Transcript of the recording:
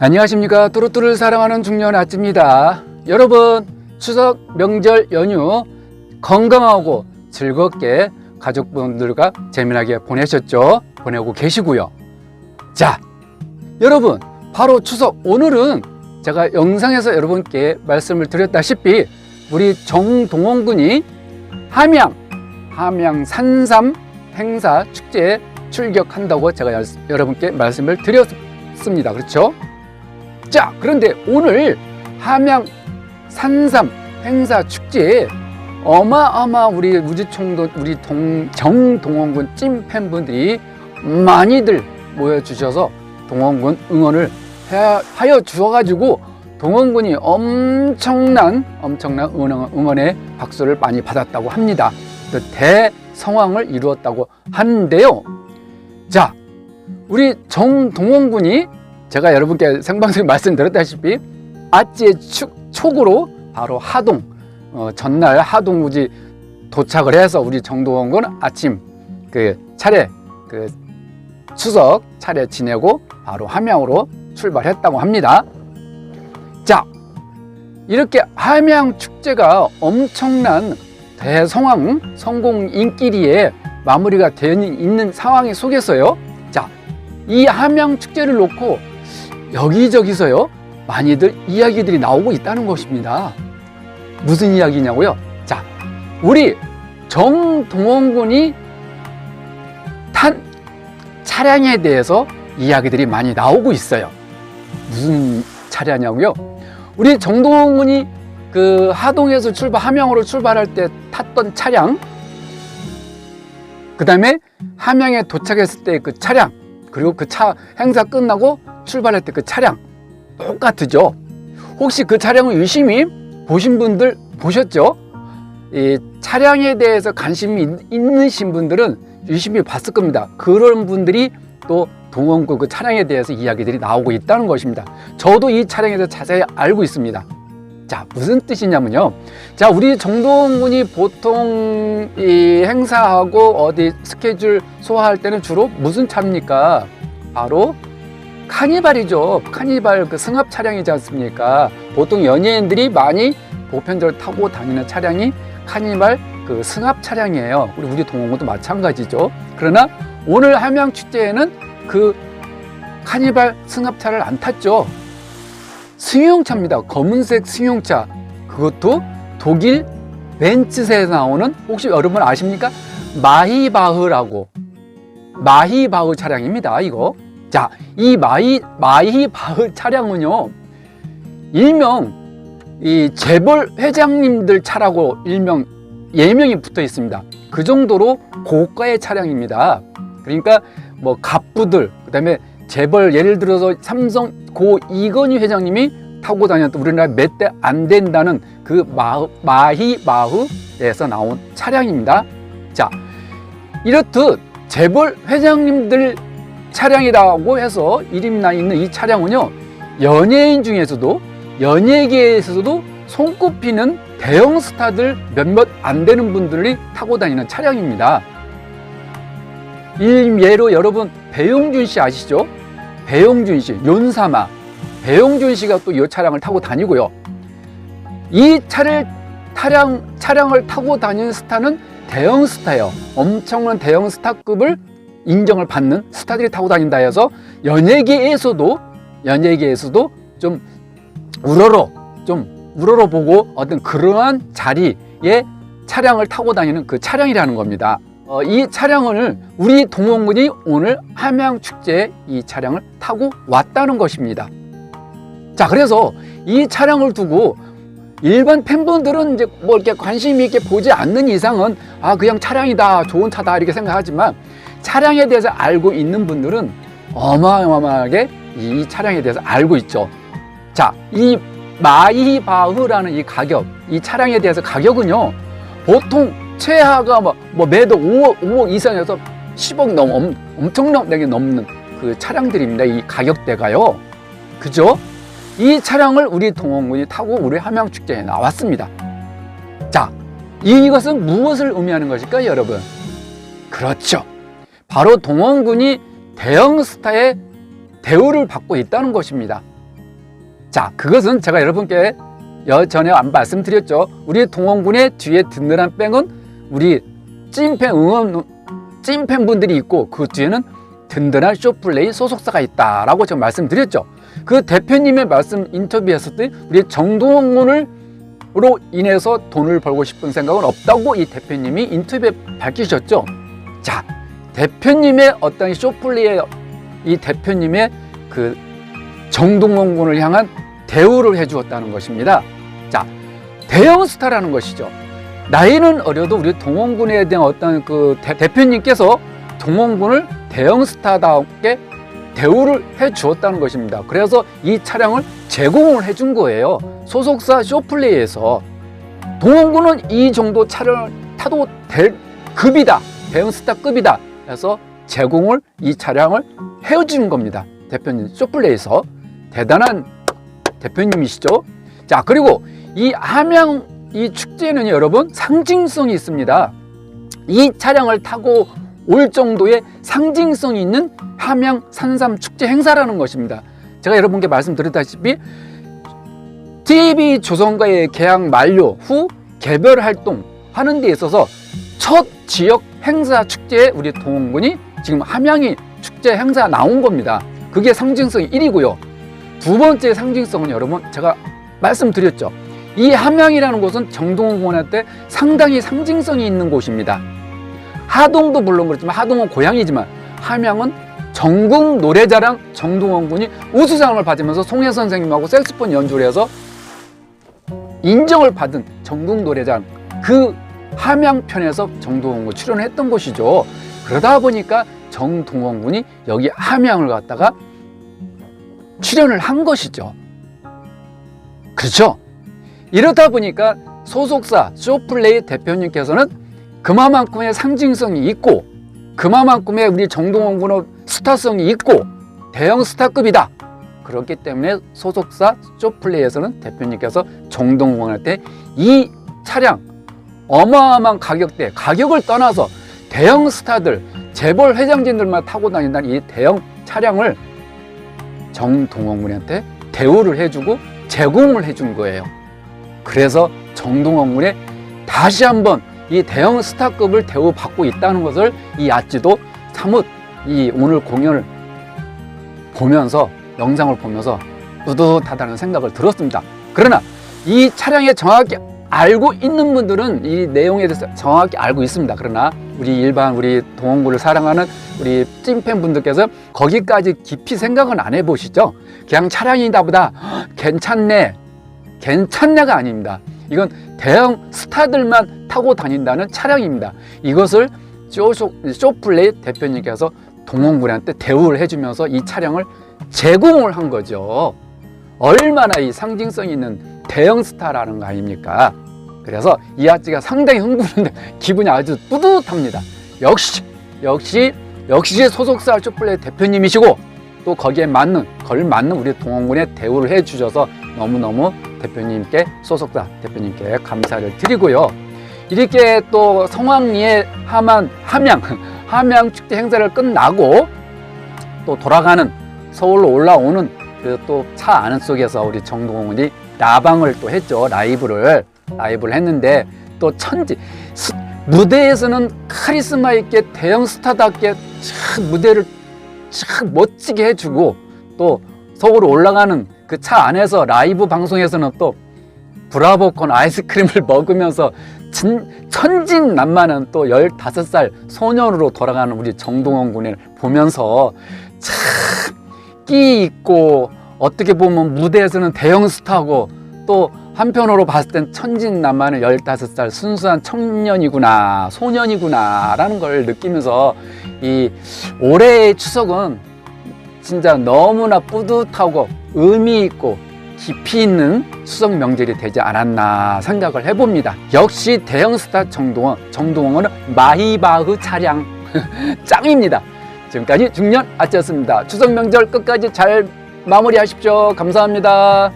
안녕하십니까. 뚜루뚜루를 사랑하는 중년 아찌입니다. 여러분 추석 명절 연휴 건강하고 즐겁게 가족분들과 재미나게 보내셨죠? 보내고 계시고요. 자 여러분 바로 추석 오늘은 제가 영상에서 여러분께 말씀을 드렸다시피 우리 정동원 군이 함양 함양 산삼 행사 축제에 출격한다고 제가 여- 여러분께 말씀을 드렸습니다. 그렇죠 자, 그런데 오늘 함양 산삼 행사 축제에 어마어마 우리 우주총도 우리 동, 정동원군 찐 팬분들이 많이들 모여주셔서 동원군 응원을 해- 하여 주어가지고 동원군이 엄청난 엄청난 응원, 응원의 박수를 많이 받았다고 합니다. 그 대성황을 이루었다고 하는데요. 자, 우리 정동원군이 제가 여러분께 생방송에 말씀드렸다시피 아찌의 축, 촉으로 바로 하동 어, 전날 하동 우지 도착을 해서 우리 정동원군 아침 그 차례 그 추석 차례 지내고 바로 함양으로 출발했다고 합니다. 자 이렇게 함양 축제가 엄청난 대성황 성공 인기리에 마무리가 되어 있는 상황 속에서요. 자, 이 함양 축제를 놓고 여기저기서요 많이들 이야기들이 나오고 있다는 것입니다. 무슨 이야기냐고요? 자, 우리 정동원 군이 탄 차량에 대해서 이야기들이 많이 나오고 있어요. 무슨 차량이냐고요? 우리 정동원 군이 그 하동에서 출발 함양으로 출발할 때 탔던 차량, 그 다음에 함양에 도착했을 때 그 차량, 그리고 그 차 행사 끝나고 출발할 때그 차량 똑같으죠. 혹시 그 차량을 유심히 보신 분들 보셨죠? 이 차량에 대해서 관심이 있- 있으신 분들은 유심히 봤을 겁니다. 그런 분들이 또 동원구 그 차량에 대해서 이야기들이 나오고 있다는 것입니다. 저도 이 차량에 대해서 자세히 알고 있습니다. 자, 무슨 뜻이냐면요. 자, 우리 정동군이 보통 이 행사하고 어디 스케줄 소화할 때는 주로 무슨 차입니까? 바로 카니발이죠. 카니발 그 승합 차량이지 않습니까? 보통 연예인들이 많이 보편적으로 타고 다니는 차량이 카니발 그 승합 차량이에요. 우리 우리 동원군도 마찬가지죠. 그러나 오늘 함양 축제에는 그 카니발 승합차를 안 탔죠. 승용차입니다. 검은색 승용차. 그것도 독일 벤츠에서 나오는 혹시 여러분 아십니까? 마히바흐라고 마히바흐 차량입니다. 이거. 자, 이 마히 마히바흐 차량은요. 일명 이 재벌 회장님들 차라고 일명 예명이 붙어 있습니다. 그 정도로 고가의 차량입니다. 그러니까 뭐 갑부들, 그 다음에 재벌 예를 들어서 삼성 고 이건희 회장님이 타고 다녔던 우리나라 몇 대 안 된다는 그 마흐, 마히마흐에서 나온 차량입니다. 자, 이렇듯 재벌 회장님들 차량이라고 해서 이름나 있는 이 차량은요, 연예인 중에서도 연예계에서도 손꼽히는 대형 스타들 몇몇 안 되는 분들이 타고 다니는 차량입니다. 일예로 여러분 배용준 씨 아시죠? 배용준 씨, 윤사마. 배용준 씨가 또 이 차량을 타고 다니고요. 이 차를 차량 차량을 타고 다니는 스타는 대형 스타예요. 엄청난 대형 스타급을 인정을 받는 스타들이 타고 다닌다 해서 연예계에서도 연예계에서도 좀 우러러 좀 우러러 보고 어떤 그러한 자리에 차량을 타고 다니는 그 차량이라는 겁니다. 어, 이 차량을 우리 동원군이 오늘 함양 축제에 이 차량을 타고 왔다는 것입니다. 자, 그래서 이 차량을 두고 일반 팬분들은 이제 뭐 이렇게 관심 있게 보지 않는 이상은 아 그냥 차량이다 좋은 차다 이렇게 생각하지만 차량에 대해서 알고 있는 분들은 어마어마하게 이 차량에 대해서 알고 있죠. 자, 이 마이바흐라는 이 가격, 이 차량에 대해서 가격은요, 보통 최하가 뭐, 뭐 매도 5억, 5억 이상에서 10억 넘, 엄, 엄청나게 넘는 그 차량들입니다. 이 가격대가요. 그죠? 이 차량을 우리 동원군이 타고 우리 함양축제에 나왔습니다. 자, 이것은 무엇을 의미하는 것일까요, 여러분? 그렇죠. 바로 동원군이 대형 스타의 대우를 받고 있다는 것입니다. 자, 그것은 제가 여러분께 여 전에 안 말씀드렸죠. 우리 동원군의 뒤에 든든한 뺑은 우리 찐팬 응원 찐팬 분들이 있고 그 뒤에는 든든한 쇼플레이 소속사가 있다라고 제가 말씀드렸죠. 그 대표님의 말씀 인터뷰했을 때 우리 정동원을 로 인해서 돈을 벌고 싶은 생각은 없다고 이 대표님이 인터뷰에 밝히셨죠. 자, 대표님의 어떤 쇼플리의 이 대표님의 그 정동원 군을 향한 대우를 해주었다는 것입니다. 자, 대형 스타라는 것이죠. 나이는 어려도 우리 동원군에 대한 어떤 그 대, 대표님께서 동원군을 대형 스타답게 대우를 해 주었다는 것입니다. 그래서 이 차량을 제공을 해 준 거예요. 소속사 쇼플레이에서 동원군은 이 정도 차량을 타도 될 급이다. 대형 스타급이다. 해서 제공을 이 차량을 해주는 겁니다. 대표님 쇼플레이에서 대단한 대표님이시죠. 자 그리고 이 함양 이 축제는 여러분 상징성이 있습니다. 이 차량을 타고 올 정도의 상징성이 있는 함양 산삼 축제 행사라는 것입니다. 제가 여러분께 말씀드렸다시피 TV 조선과의 계약 만료 후 개별 활동 하는 데 있어서 첫 지역 행사 축제에 우리 동원군이 지금 함양이 축제 행사 나온 겁니다. 그게 상징성이 1이고요. 두 번째 상징성은 여러분 제가 말씀드렸죠. 이 함양이라는 곳은 정동원 공원한테 상당히 상징성이 있는 곳입니다. 하동도 물론 그렇지만 하동은 고향이지만 함양은 전국 노래자랑 정동원 군이 우수상을 받으면서 송혜 선생님하고 색스폰 연주를 해서 인정을 받은 전국 노래자랑 그 함양 편에서 정동원 군 출연했던 곳이죠. 그러다 보니까 정동원 군이 여기 함양을 갔다가 출연을 한 것이죠. 그렇죠? 이러다 보니까 소속사 쇼플레이 대표님께서는 그만큼의 상징성이 있고 그만큼의 우리 정동원 군의 스타성이 있고 대형 스타급이다. 그렇기 때문에 소속사 쇼플레이에서는 대표님께서 정동원한테 이 차량 어마어마한 가격대 가격을 떠나서 대형 스타들 재벌 회장진들만 타고 다닌다는 이 대형 차량을 정동원 군한테 대우를 해주고 제공을 해준 거예요. 그래서 정동원 군에 다시 한번 이 대형 스타급을 대우받고 있다는 것을 이 아찌도 사뭇 이 오늘 공연을 보면서 영상을 보면서 뿌듯하다는 생각을 들었습니다. 그러나 이 차량에 정확히 알고 있는 분들은 이 내용에 대해서 정확히 알고 있습니다. 그러나 우리 일반 우리 동원구를 사랑하는 우리 찐팬 분들께서 거기까지 깊이 생각은 안 해보시죠. 그냥 차량이다 보다 괜찮네, 괜찮냐가 아닙니다. 이건 대형 스타들만 타고 다닌다는 차량입니다. 이것을 쇼플레이 대표님께서 동원군한테 대우를 해주면서 이 차량을 제공을 한 거죠. 얼마나 이 상징성 있는 대형 스타라는 거 아닙니까? 그래서 이 아찌가 상당히 흥분한데 기분이 아주 뿌듯합니다. 역시 역시 역시 소속사 쇼플레이 대표님이시고 또 거기에 맞는 걸맞는 우리 동원군에 대우를 해 주셔서 너무너무 대표님께 소속사 대표님께 감사를 드리고요. 이렇게 또 성황리에 함안 함양 함양 축제 행사를 끝나고 또 돌아가는 서울로 올라오는 그 또 차 안은 속에서 우리 정동훈이 라방을 또 했죠. 라이브를. 라이브를 했는데 또 천지. 스- 무대에서는 카리스마 있게 대형 스타답게 참 무대를 참 멋지게 해주고 또 서울 올라가는 그 차 안에서 라이브 방송에서는 또 브라보콘 아이스크림을 먹으면서 진, 천진난만한 또 15살 소년으로 돌아가는 우리 정동원 군을 보면서 참 끼 있고 어떻게 보면 무대에서는 대형 스타고 또 한편으로 봤을 땐 천진난만한 15살 순수한 청년이구나 소년이구나 라는 걸 느끼면서 이 올해의 추석은 진짜 너무나 뿌듯하고 의미 있고 깊이 있는 추석 명절이 되지 않았나 생각을 해봅니다. 역시 대형 스타 정동원, 정동원은 마히바흐 차량 짱입니다. 지금까지 중년 아찌였습니다. 추석 명절 끝까지 잘 마무리하십시오. 감사합니다.